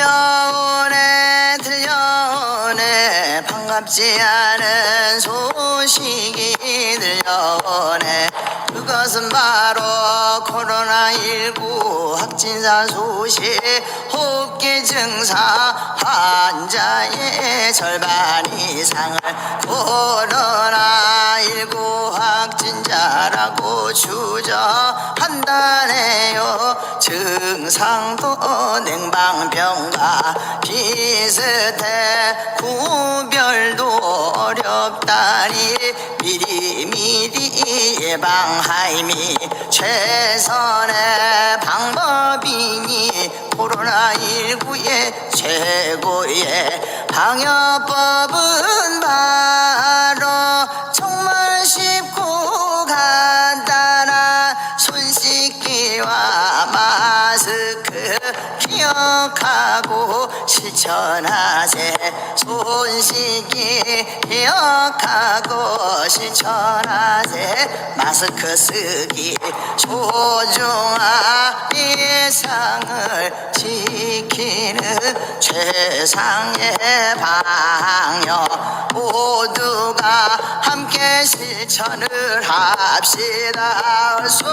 들려오네 들려오네. 반갑지 않은 소식이 들려오네. 그것은 바로 코로나19 확진자 소식 호흡기 증상 환자의 절반 이상을 코로나19 확진자라고 추정한다네요 증상도 냉방병과 비슷해 구별도 어렵다니 미리 미리 예방하임이 최선의 방법이니 코로나19의 최고의 방역법은 기억하고 실천하세. 손 씻기 기억하고 실천하세. 마스크 쓰기 소중한 일상을 지키는 최상의 방역 모두가 함께 실천을 합시다. 수